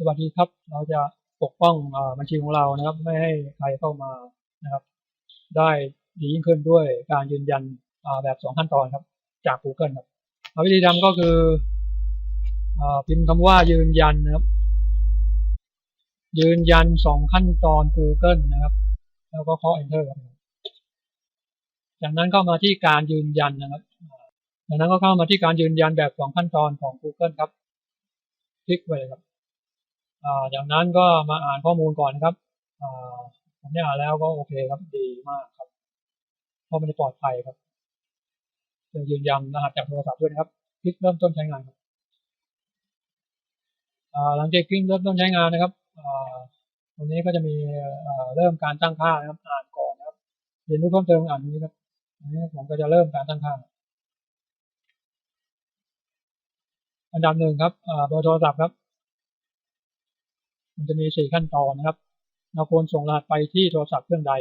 สวัสดีครับ เราจะปกป้องอบัญชีของเรานะครับ ไม่ให้ใครเข้ามานะครับ ได้ดียิ่งขึ้นด้วยการยืนยันแบบสองขั้นตอนครับ จาก Google ครับวิธีทำก็คืออพิมพ์คำว่ายืนยันนะครับ ยืนยันสองขั้นตอน Google นะครับ แล้วก็เคาะ Enter ครับจากนั้นก็มาที่การยืนยันนะครับจากนั้นก็เข้ามาที่การยืนยันแบบสองขั้นตอนของ Google ครับ คลิกไปเลยครับ จากนั้นก็มาอ่านข้อมูลก่อนนะครับผมได้อ่านแล้วก็โอเคครับดีมากครับเพราะมันจะปลอดภัยครับจะยืนยันรหัสจากโทรศัพท์ด้วยนะครับคลิกเริ่มต้นใช้งานครับหลังจากคลิกเริ่มต้นใช้งานนะครับตรงนี้ก็จะมีเริ่มการตั้งค่านะครับ อ่านก่อนนะครับเรียนรู้เพิ่มเติมอ่านนี้ครับอันนี้ผมก็จะเริ่มการตั้งค่า อันดับหนึ่งครับเบอร์โทรศัพท์ครับ มันจะมีสี่ขั้นตอนนะครับ เราควรส่งรหัสไปที่โทรศัพท์เครื่องใด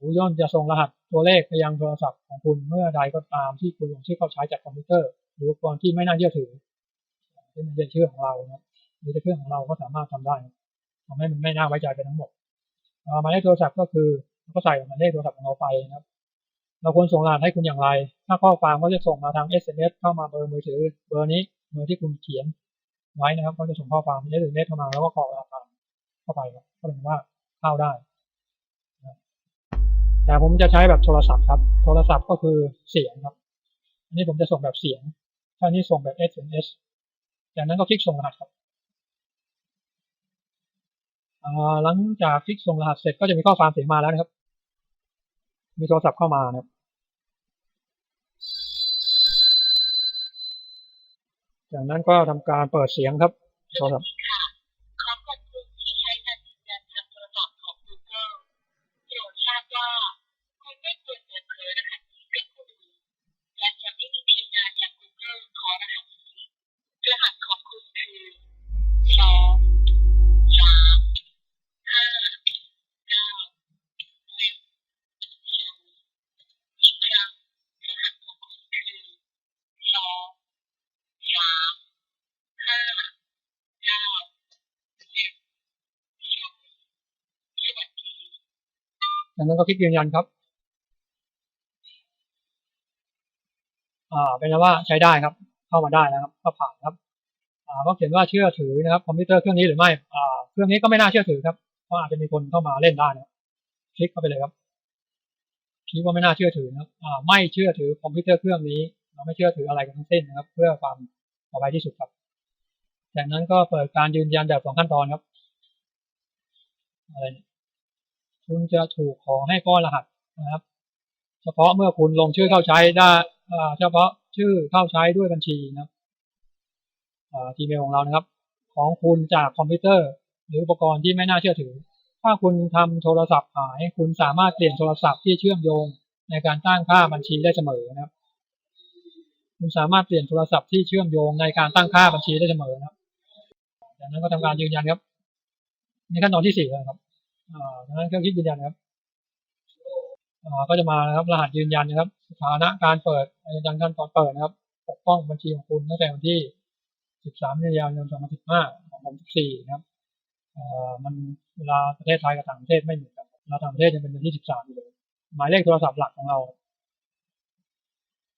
ผู้ย่นจะส่งรหัสตัวเลขไปยังโทรศัพท์ของคุณเมื่อใดก็ตามที่คุณลงชื่อเข้าใช้จากคอมพิวเตอร์ หรืออุปกรณ์ที่ไม่น่าเชื่อถือที่มันเป็นชื่อของเรานะหรือเครื่องของเราก็สามารถทำได้ทำให้มันไม่น่าไว้ใจไปทั้งหมดหมายเลขโทรศัพท์ก็คือเราก็ใส่หมายเลขโทรศัพท์ของเราไปนะครับเราควรส่งรหัสให้คุณอย่างไร ถ้าข้อความก็จะส่งมาทาง SMS เข้ามาเบอร์มือถือ เบอร์นี้เบอร์ที่คุณเขียน ไว้นะครับก็จะส่งข้อความ SMS เข้ามาแล้วก็กรอกรหัสเข้าไปครับก็เป็นว่าเข้าได้แต่ผมจะใช้แบบโทรศัพท์ครับ โทรศัพท์ก็คือเสียงครับ อันนี้ผมจะส่งแบบเสียงถ้านี้ส่งแบบ SMS จากนั้นก็คลิกส่งรหัสครับหลังจากคลิกส่งรหัสเสร็จก็จะมีข้อความเสียงมาแล้วนะครับ มีโทรศัพท์เข้ามานะครับ จากนั้นก็ทำการเปิดเสียงครับโทรศัพท์ ขอบคุณที่ใช้การยืนยันทางโทรศัพท์ของ Google โปรดทราบว่าคุณไม่ควรเปิดเผยรหัสนี้กับผู้อื่นและจะไม่มีทีมงานจาก Google ขอรหัสนี้รหัสของคุณคือสองสามห้าเก้าหนึ่งศูนย์อีกครั้งรหัสของคุณคือสองสามห้า เก้าหนึ่งศูนย์สวัสดี จากนั้นก็คลิกยืนยันครับอ่าเป็นว่าใช้ได้ครับ เข้ามาได้นะครับก็ผ่านครับอ่าก็เขียนว่าเชื่อถือนะครับคอมพิวเตอร์เครื่องนี้หรือไม่อ่าเครื่องนี้ก็ไม่น่าเชื่อถือครับเพราะอาจจะมีคนเข้ามาเล่นได้นะคลิกเข้าไปเลยครับคลิกว่าไม่น่าเชื่อถือนะครับอ่าไม่เชื่อถือคอมพิวเตอร์เครื่องนี้ เราไม่เชื่อถืออะไรกันทั้งสิ้นนะครับ เพื่อความปลอดภัยที่สุดครับจากนั้นก็เปิดการยืนยันแบบสองขั้นตอนครับอะไรเนี่ย คุณจะถูกขอให้ก้อนรหัสนะครับ เฉพาะเมื่อคุณลงชื่อเข้าใช้ได้เฉพาะชื่อเข้าใช้ด้วยบัญชีนะครับอ่าทีเมลของเรานะครับ ของคุณจากคอมพิวเตอร์ หรืออุปกรณ์ที่ไม่น่าเชื่อถือ ถ้าคุณทำโทรศัพท์หาย คุณสามารถเปลี่ยนโทรศัพท์ที่เชื่อมโยงในการตั้งค่าบัญชีได้เสมอนะครับ คุณสามารถเปลี่ยนโทรศัพท์ที่เชื่อมโยงในการตั้งค่าบัญชีได้เสมอนะครับ จากนั้นก็ทำการยืนยันครับ ในขั้นตอนที่สี่แล้วครับ ดังนั้นเครื่องคิดยืนยันครับก็จะมานะครับรหัสยืนยันนะครับ สถานะการเปิดยืนยันขั้นตอนเปิดนะครับ ปกป้องบัญชีของคุณตั้งแต่วันที่ 13มิถุนายน2015ของผม14นะครับมันเวลาประเทศไทยกับต่างประเทศไม่เหมือนกันเวลาต่างประเทศยังเป็นวันที่ 13อยู่เลยหมายเลขโทรศัพท์หลักของเรา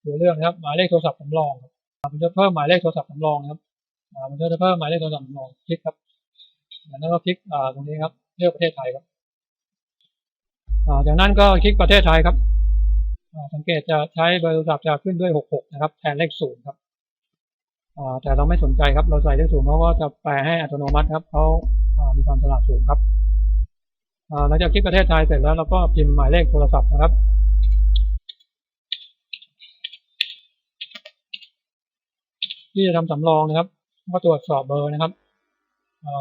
ตัวเรื่องนะครับ หมายเลขโทรศัพท์สำรองครับผมจะเพิ่มหมายเลขโทรศัพท์สำรองนะครับอ่าผมจะเพิ่มหมายเลขโทรศัพท์สำรองคลิกครับจากนั้นก็คลิกตรงนี้ครับ เลือกประเทศไทยครับจากนั้นก็คลิกประเทศไทยครับสังเกตจะใช้เบอร์โทรศัพท์จะขึ้นด้วย 66 นะครับ แทนเลขศูนย์ครับแต่เราไม่สนใจครับ เราใส่เลขศูนย์เพราะว่าจะแปลให้อัตโนมัติครับเขามีความฉลาดสูงครับหลังจากคลิกประเทศไทยเสร็จแล้วเราก็พิมพ์หมายเลขโทรศัพท์นะครับที่จะทำสำรองนะครับก็ตรวจสอบเบอร์นะครับ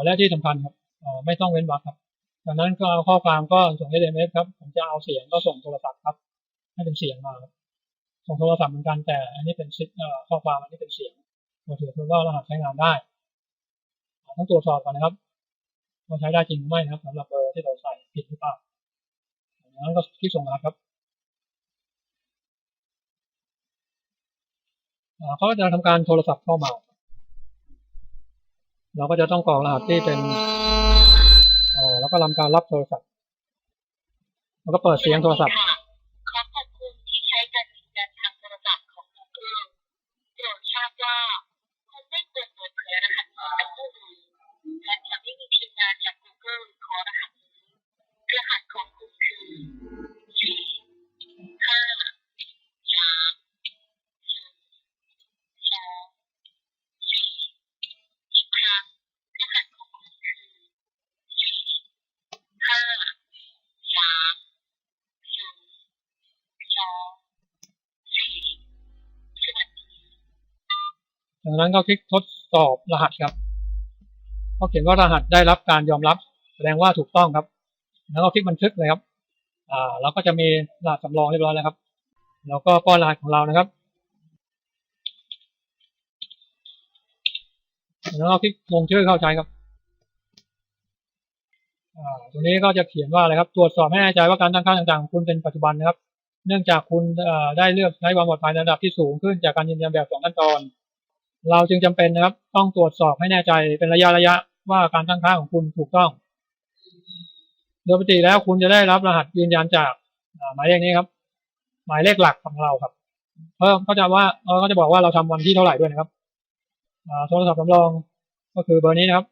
และที่สำคัญครับไม่ต้องเว้นวรรคครับ จากนั้นก็เอาข้อความก็ส่ง SMS ครับ ผมจะเอาเสียงก็ส่งโทรศัพท์ครับให้เป็นเสียงมาส่งโทรศัพท์เหมือนกันแต่อันนี้เป็นซิข้อความอันนี้เป็นเสียงเราถือว่ารหัสใช้งานได้ต้องตรวจสอบก่อนนะครับว่าใช้ได้จริงหรือไม่นะครับสำหรับเบอร์ที่เราใส่ผิดหรือเปล่าจากนั้นก็คลิกส่งรหัสครับเขาจะทำการโทรศัพท์เข้ามา เราก็จะต้องกรอกรหัสที่เป็น ก็ทำการรับโทรศัพท์แล้วก็เปิดเสียงโทรศัพท์ขอขอบคุณที่ใช้การยืนยันทางโทรศัพท์ของ Google โปรดทราบว่าคุณไม่ควรเปิดเผยรหัสนี้กับผู้อื่นและจะไม่มีทีมงานจาก Google ขอรหัสนี้รหัสของคุณคือสี่ห้าสามศูนย์สองสี่อีกครั้งรหัสของคุณคือสี่ห้าสามศูนย์สองสี่สวัสดี จากนั้นก็คลิกทดสอบรหัสครับก็เขียนว่ารหัสได้รับการยอมรับ แสดงว่าถูกต้องครับ แล้วก็คลิกบันทึกเลยครับ อ่าเราก็จะมีรหัสสำรองเรียบร้อยแล้วครับแล้วก็ป้อนรหัสของเรานะครับแล้วก็คลิกลงชื่อเข้าใช้ครับอ่าตรงนี้ก็จะเขียนว่าอะไรครับ ตรวจสอบให้แน่ใจว่าการตั้งค่าต่างๆของคุณเป็นปัจจุบันนะครับ เนื่องจากคุณอ่อได้เลือกใช้ความปลอดภัยในระดับที่สูงขึ้นจากการยืนยันแบบสองขั้นตอน เราจึงจำเป็นนะครับ ต้องตรวจสอบให้แน่ใจเป็นระยะระยะว่าการตั้งค่าของคุณถูกต้อง โดยปกติแล้วคุณจะได้รับรหัสยืนยันจากหมายเลขนี้ครับ หมายเลขหลักของเราครับ เพิ่มก็จะว่าเราก็จะบอกว่าเราทำวันที่เท่าไหร่ด้วยนะครับโทรศัพท์สำรองก็คือเบอร์นี้นะครับ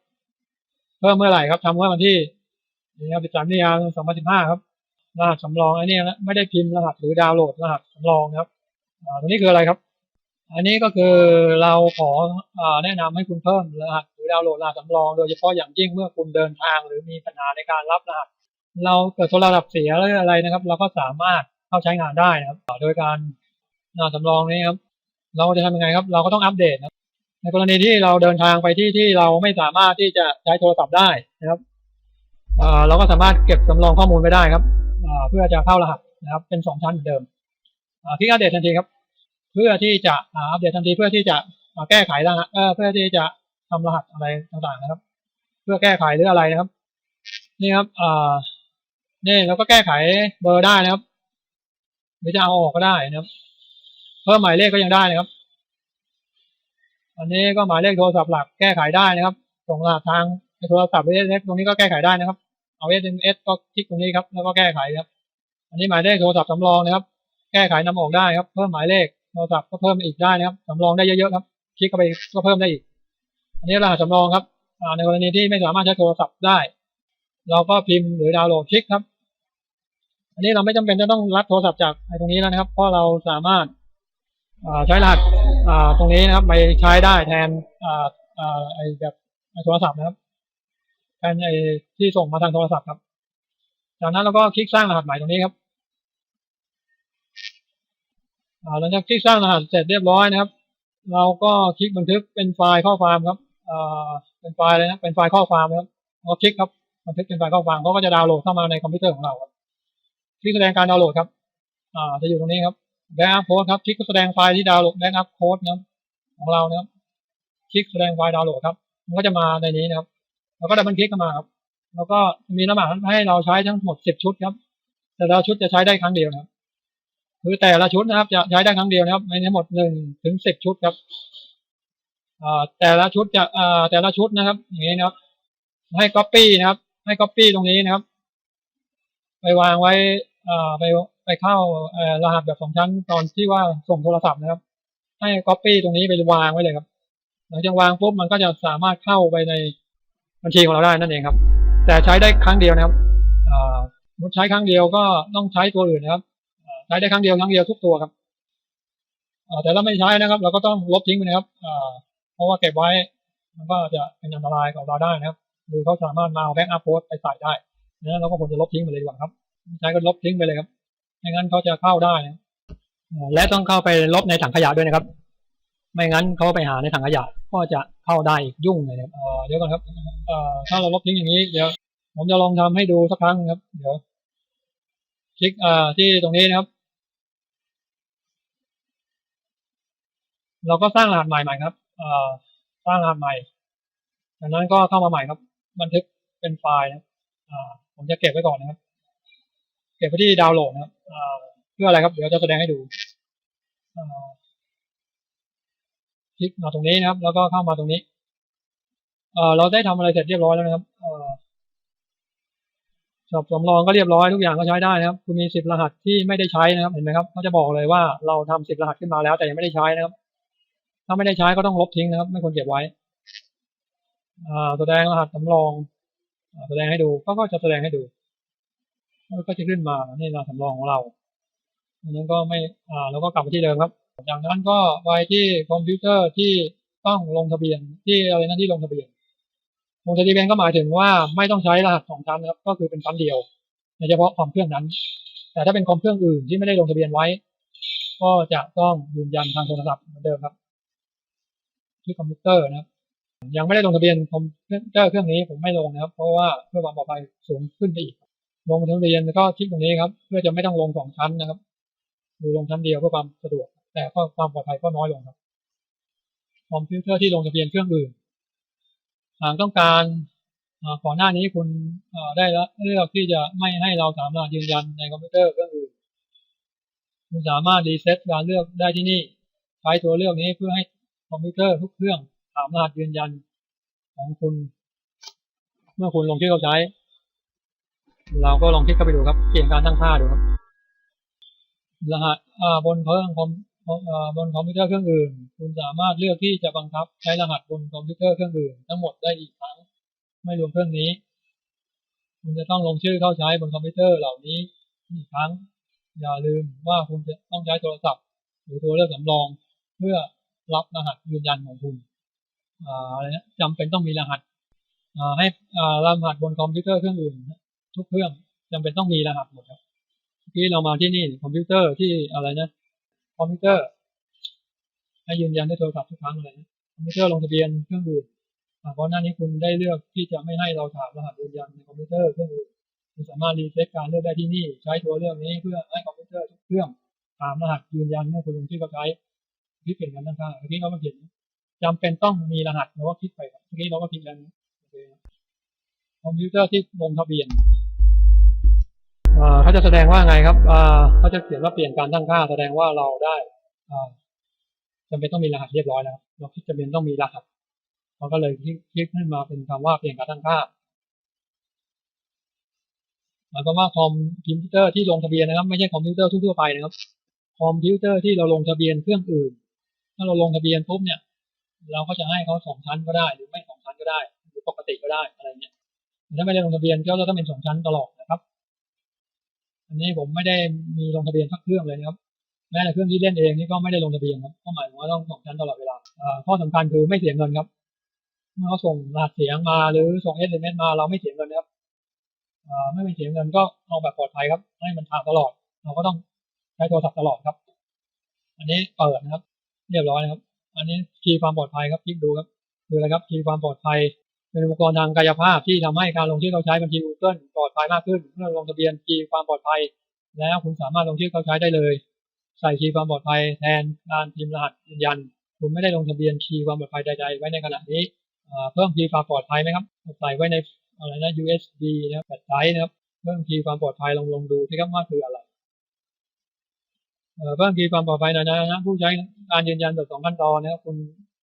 เพิ่มเมื่อไหร่ครับทำเมื่อวันที่นี่ครับ13มีนาคม2015 ครับ รหัสสำรองอันนี้นะไม่ได้พิมพ์รหัสหรือดาวน์โหลดรหัสสำรองนะครับอ่าตัวนี้คืออะไรครับ อันนี้ก็คือเราขออแนะนำให้คุณเพิ่มรหัสหรือดาวน์โหลดรหัสสำรอง โดยเฉพาะอย่างยิ่งเมื่อคุณเดินทางหรือมีปัญหาในการรับรหัส เราเกิดโทรศัพท์เสียหรืออะไรนะครับ เราก็สามารถเข้าใช้งานได้นะครับ โดยการรหัสสำรองนี้ครับ เราจะทำยังไงครับ เราก็ต้องอัปเดตนะในกรณีที่เราเดินทางไปที่ที่เราไม่สามารถที่จะใช้โทรศัพท์ได้นะครับเราก็สามารถเก็บสำรองข้อมูลไว้ได้ครับเพื่อจะเข้ารหัสนะครับ เป็นสองชั้นเหมือนเดิมคลิกอัปเดตทันทีครับ เพื่อที่จะอัปเดตทันทีเพื่อที่จะอ่าแก้ไขรหัสเอ่อเพื่อที่จะทำรหัสอะไรต่างๆนะครับ เพื่อแก้ไขหรืออะไรนะครับ นี่ครับอ่านี่เราก็แก้ไขเบอร์ได้นะครับ หรือจะเอาออกก็ได้นะครับ เพิ่มหมายเลขก็ยังได้นะครับ อันนี้ก็หมายเลขโทรศัพท์หลักแก้ไขได้นะครับส่งรหัสทางโทรศัพท์ SMS ตรงนี้ก็แก้ไขได้นะครับ เอา SMS ก็คลิกตรงนี้ครับ แล้วก็แก้ไขครับ อันนี้หมายเลขโทรศัพท์สำรองนะครับ แก้ไขนำออกได้ครับ เพิ่มหมายเลข โทรศัพท์ก็เพิ่มอีกได้นะครับสำรองได้เยอะๆครับคลิกเข้าไปก็เพิ่มได้อีก อันนี้รหัสสำรองครับในกรณีที่ไม่สามารถใช้โทรศัพท์ได้ เราก็พิมพ์หรือดาวน์โหลดคลิกครับ อันนี้เราไม่จำเป็นจะต้องรับโทรศัพท์จากไอ้ตรงนี้แล้วนะครับ เพราะเราสามารถใช้รหัสตรงนี้นะครับไปใช้ได้แทนไอ้แบบไอ้โทรศัพท์นะครับแทนไอ้ที่ส่งมาทางโทรศัพท์ครับ จากนั้นเราก็คลิกสร้างรหัสใหม่ตรงนี้ครับอ่า หลังจากคลิกสร้างรหัสเสร็จเรียบร้อยนะครับ เราก็คลิกบันทึกเป็นไฟล์ข้อความครับอ่าเป็นไฟล์เลยนะเป็นไฟล์ข้อความครับเราคลิกครับบันทึกเป็นไฟล์ข้อความเขาก็จะดาวน์โหลดเข้ามาในคอมพิวเตอร์ของเราครับคลิกแสดงการดาวน์โหลดครับอ่าจะอยู่ตรงนี้ครับแบ็กอัพโค้ดครับคลิกแสดงไฟล์ที่ดาวน์โหลดแบ็กอัพโค้ดนะของเรานะครับคลิกแสดงไฟล์ดาวน์โหลดครับมันก็จะมาในนี้นะครับแล้วก็ดับเบิลคลิกเข้ามาครับแล้วก็มีรหัสให้เราใช้ทั้งหมดสิบชุดครับ แต่ละชุดจะใช้ได้ครั้งเดียวครับ คือแต่ละชุดนะครับ จะใช้ได้ครั้งเดียวนะครับในทั้งหมดหนึ่งถึงสิบชุดครับแต่ละชุดจะแต่ละชุดนะครับ อย่างนี้นะครับ ให้ copy นะครับ ให้ copy ตรงนี้นะครับ ไปวางไว้ไปไปเข้ารหัสแบบสองชั้นตอนที่ว่าส่งโทรศัพท์นะครับ ให้ copy ตรงนี้ไปวางไว้เลยครับหลังจากวางปุ๊บมันก็จะสามารถเข้าไปในบัญชีของเราได้นั่นเองครับ แต่ใช้ได้ครั้งเดียวนะครับอ่าสมมุติใช้ครั้งเดียวก็ต้องใช้ตัวอื่นนะครับ ใช้ได้ครั้งเดียวครั้งเดียวทุกตัวครับแต่ถ้าไม่ใช้นะครับ เราก็ต้องลบทิ้งไปนะครับเพราะว่าเก็บไว้มันก็จะเป็นอันตรายกับเราได้นะครับหรือเขาสามารถมาเอาแบ็กอัพโพสไปใส่ได้นะเราก็ควรจะลบทิ้งไปเลยดีกว่าครับใช้ก็ลบทิ้งไปเลยครับไม่งั้นเขาจะเข้าได้นะและต้องเข้าไปลบในถังขยะด้วยนะครับ ไม่งั้นเขาไปหาในถังขยะก็จะเข้าได้อีกยุ่งเลยครับเดี๋ยวก่อนครับถ้าเราลบทิ้งอย่างนี้เดี๋ยวผมจะลองทำให้ดูสักครั้งครับ เดี๋ยวคลิกที่ตรงนี้นะครับ เราก็สร้างรหัสใหม่ใหม่ครับอสร้างรหัสใหม่จากนั้นก็เข้ามาใหม่ครับ บันทึกเป็นไฟล์นะครับผมจะเก็บไว้ก่อนนะครับ เก็บไว้ที่ดาวน์โหลดนะครับเพื่ออะไรครับ เดี๋ยวจะแสดงให้ดูคลิกมาตรงนี้นะครับ แล้วก็เข้ามาตรงนี้เอเราได้ทำอะไรเสร็จเรียบร้อยแล้วนะครับอสอบสำรองก็เรียบร้อยทุกอย่างก็ใช้ได้นะครับ คุณมีสิบรหัสที่ไม่ได้ใช้นะครับ เห็นไหมครับเขาจะบอกเลยว่าเราทำสิบรหัสขึ้นมาแล้วแต่ยังไม่ได้ใช้นะครับ ถ้าไม่ได้ใช้ก็ต้องลบทิ้งนะครับ ไม่ควรเก็บไว้แสดงรหัสสำรองอแสดงให้ดูก็จะแสดงให้ดูก็จะขึ้นมานี่รหัสสำรองของเราอันนั้นก็ไม่อ่าแล้วก็กลับไปที่เดิมครับจากนั้นก็ไปที่คอมพิวเตอร์ที่ต้องลงทะเบียนที่อะไรนะที่ลงทะเบียนลงทะเบียนก็หมายถึงว่าไม่ต้องใช้รหัสสองชั้นนะครับ ก็คือเป็นชั้นเดียวในเฉพาะคอมเครื่องนั้น แต่ถ้าเป็นคอมเครื่องอื่นที่ไม่ได้ลงทะเบียนไว้ ก็จะต้องยืนยันทางโทรศัพท์เหมือนเดิมครับ ที่คอมพิวเตอร์นะครับยังไม่ได้ลงทะเบียนคอมพิวเตอร์เครื่องนี้ผมไม่ลงนะครับ เพราะว่าเพื่อความปลอดภัยสูงขึ้นไปอีก ลงทะเบียนแล้วก็คลิกตรงนี้ครับ เพื่อจะไม่ต้องลงสองชั้นนะครับหรือลงชั้นเดียวเพื่อความสะดวก แต่ก็ความปลอดภัยก็น้อยลงครับ คอมพิวเตอร์ที่ลงทะเบียนเครื่องอื่นหากต้องการก่อนหน้านี้คุณได้ละเลือกที่จะไม่ให้เราสามารถยืนยันในคอมพิวเตอร์เครื่องอื่นคุณสามารถรีเซ็ตการเลือกได้ที่นี่ใช้ตัวเลือกนี้เพื่อให้ อมพิวเตอร์ทุกเครื่องสามารถยืนยันของคุณ เมื่อคุณลงชื่อเข้าใช้ เราก็ลองคลิกเข้าไปดูครับ เปลี่ยนการตั้งค่าดูครับ รหัสบนเครื่องคอมบนคอมพิวเตอร์เครื่องอื่น คุณสามารถเลือกที่จะบังคับ ใช้รหัสบนคอมพิวเตอร์เครื่องอื่น ทั้งหมดได้อีกครั้ง ไม่รวมเครื่องนี้ คุณจะต้องลงชื่อเข้าใช้บนคอมพิวเตอร์เหล่านี้อีกครั้ง อย่าลืมว่าคุณจะต้องใช้โทรศัพท์ หรือตัวเลือกสำรอง เพื่อ รับรหัสยืนยันของคุณอ่าอะไรนะจำเป็นต้องมีรหัสให้รหัสบนคอมพิวเตอร์เครื่องอื่น ทุกเครื่องจำเป็นต้องมีรหัสหมดครับเมื่เรามาที่นี่คอมพิวเตอร์ที่อะไรนะคอมพิวเตอร์ให้ยืนยันด้วยโทรศัพท์ทุกครั้งเลยนะคอมพิวเตอร์ลงทะเบียนเครื่องอื่นเพราะหน้านี้คุณได้เลือกที่จะไม่ให้เราถามรหัสยืนยันในคอมพิวเตอร์เครื่องอื่นคุณสามารถรีเซ็ตการเลือกได้ที่นี่ ใช้ตัวเลือกนี้เพื่อให้คอมพิวเตอร์ทุกเครื่องถามรหัสยืนยันเมื่อคุณลงชื่อเข้าใช้ คลิกเปลี่ยนกันด้านข้างเมื่อกี้เขามาเขียนจำเป็นต้องมีรหัสเราก็คลิกไปครับเมื่อกี้เราก็คลิกแล้วนะคอมพิวเตอร์ที่ลงทะเบียนเขาจะแสดงว่าไงครับเขาจะเขียนว่าเปลี่ยนการตั้งค่า แสดงว่าเราได้อ่าจำเป็นต้องมีรหัสเรียบร้อยแล้วเราคิดจำเป็นต้องมีรหัสเราก็เลยคลิกขึ้นมาเป็นคำว่าเปลี่ยนการตั้งค่าหมายความว่าคอมพิวเตอร์ที่ลงทะเบียนนะครับ ไม่ใช่คอมพิวเตอร์ทั่วไปนะครับ คอมพิวเตอร์ที่เราลงทะเบียนเครื่องอื่น ถ้าเราลงทะเบียนปุ๊บเนี่ย เราก็จะให้เขาสองชั้นก็ได้ หรือไม่สองชั้นก็ได้ หรือปกติก็ได้อะไรเงี้ยถ้าไม่ได้ลงทะเบียนก็จะต้องเป็นสองชั้นตลอดนะครับ อันนี้ผมไม่ได้มีลงทะเบียนสักเครื่องเลยนะครับแม้แต่เครื่องที่เล่นเองนี่ก็ไม่ได้ลงทะเบียนครับก็หมายว่าต้องสองชั้นตลอดเวลาข้อสำคัญคือไม่เสียเงินครับเมื่อเขาส่งรหัสเสียงมาหรือส่งเอสเอ็มเอสมาเราไม่เสียเงินนะครับไม่เป็นเสียเงินก็เอาแบบปลอดภัยครับ ให้มันทางตลอด เราก็ต้องใช้โทรศัพท์ตลอดครับ อันนี้เปิดนะครับ เรียบร้อยนะครับ อันนี้คีย์ความปลอดภัยครับคลิกดูครับคืออะไรครับคีย์ความปลอดภัยเป็นอุปกรณ์ทางกายภาพที่ทำให้การลงชื่อเข้าใช้บัญชี Google ปลอดภัยมากขึ้นเมื่อลงทะเบียนคีย์ความปลอดภัย แล้วคุณสามารถลงชื่อเข้าใช้ได้เลย ใส่คีย์ความปลอดภัยแทนการพิมพ์รหัสยืนยัน คุณไม่ได้ลงทะเบียนคีย์ความปลอดภัยใด ๆ ไว้ในขณะนี้เพิ่มคีย์ความปลอดภัยไหมครับใส่ไว้ในอะไรนะ USB นะครับแบตไดร์นะครับเพิ่มคีย์ความปลอดภัยลองลองดูสิครับว่าคืออะไร เพิ่มคีย์ความปลอดภัยหนะนะผู้ใช้การยืนยันแบบสองขั้นตอนนะครับคุณ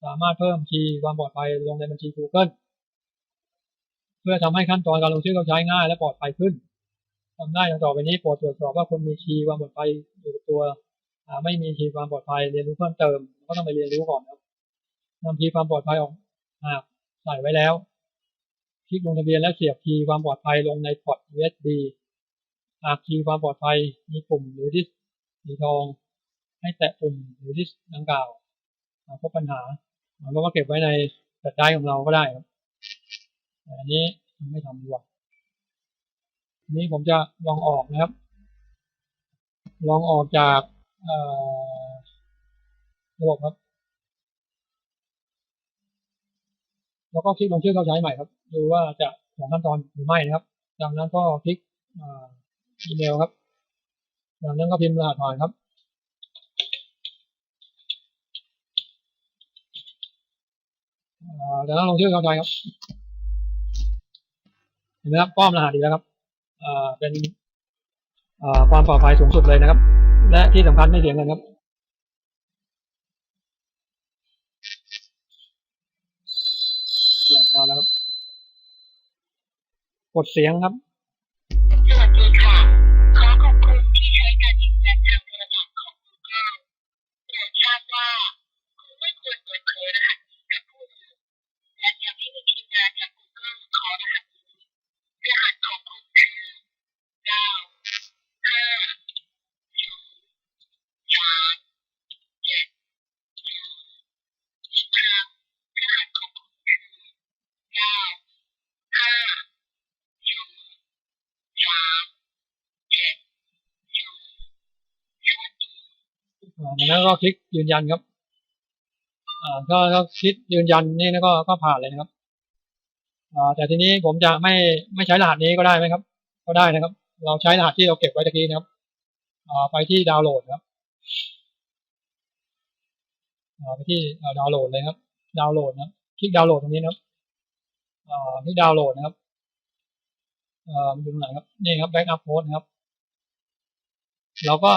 สามารถเพิ่มคีย์ความปลอดภัยลงในบัญชี Google เพื่อทำให้ขั้นตอนการลงชื่อเข้าใช้ง่ายและปลอดภัยขึ้นทำได้ดังต่อไปนี้โปรดตรวจสอบว่าคุณมีคีย์ความปลอดภัยอยู่กับตัวไม่มีคีย์ความปลอดภัยเรียนรู้เพิ่มเติมก็ต้องไปเรียนรู้ก่อนครับนำคีย์ความปลอดภัยออกอาใส่ไว้แล้ว คลิกลงทะเบียนและเสียบคีย์ความปลอดภัยลงในพอร์ต USB หากคีย์ความปลอดภัยมีปุ่มหรือดิส สีทอง ให้แตะปุ่มหรือดิสก์ดังกล่าวหาพบปัญหาเราก็เก็บไว้ในแบตไดรฟ์ของเราก็ได้ครับแต่อันนี้ยังไม่ทำดีกว่าอันนี้ผมจะลองออกนะครับ ลองออกจากระบบครับ แล้วก็คลิกลงชื่อเข้าใช้ใหม่ครับ ดูว่าจะสองขั้นตอนหรือไม่นะครับ จากนั้นก็คลิกอีเมลครับ จากนั้นก็พิมพ์รหัสผ่านครับอ่าจากนั้นลงชื่อเข้าใช้ครับ เห็นไหมครับป้อมรหัสดีแล้วครับเป็นความปลอดภัยสูงสุดเลยนะครับ และที่สำคัญไม่เสียเงินครับมาแล้วครับ กดเสียงครับ สวัสดีค่ะ ขอขอบคุณที่ใช้การยืนยันทางโทรศัพท์ของ Google โปรดทราบว่า คุณไม่ควรเปิดเผยรหัสนี้กับผู้อื่นและจะไม่มีทีมงานจาก Google ขอรหัสนี้รหัสของคุณคือ9 5 0 3 7 0อีกครั้งรหัสของคุณคือ9 5 0 3 7 0สวัสดี อ่า จากนั้นก็คลิกยืนยันครับอ่าก็ก็คลิกยืนยันนี่นะก็ก็ผ่านเลยนะครับแต่ทีนี้ผมจะไม่ไม่ใช้รหัสนี้ก็ได้ไหมครับ ก็ได้นะครับ เราใช้รหัสที่เราเก็บไว้ตะกี้นะครับไปที่ดาวน์โหลดครับไปที่ดาวน์โหลดเลยครับ ดาวน์โหลดนะคลิกดาวน์โหลดตรงนี้นะครับที่ดาวน์โหลดนะครับมันอยู่ตรงไหนครับนี่ครับแบ็กอัพโพสนะครับ เราก็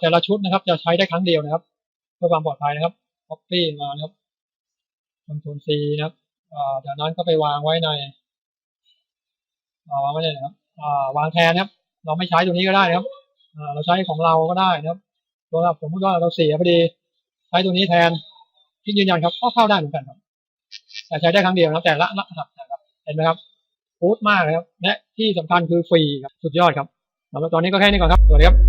แต่ละชุดนะครับ จะใช้ได้ครั้งเดียวนะครับ เพื่อความปลอดภัยนะครับ copy มานะครับ Ctrl C นะครับจากนั้นก็ไปวางไว้ในาวางไว้ในนะครับาวางแทนนะครับ เราไม่ใช้ตัวนี้ก็ได้นะครับเราใช้ของเราก็ได้นะครับตัวเราสมมติว่าเราเสียพอดีใช้ตัวนี้แทนที่ยืนยันครับก็เข้าได้เหมือนกันครับ แต่ใช้ได้ครั้งเดียวนะครับแต่ละรหัสนะครับ เห็นไหมครับฟูดมากเลยครับ และที่สำคัญคือฟรีครับ สุดยอดครับสำหรับตอนนี้ก็แค่นี้ก่อนครับ สวัสดีครับ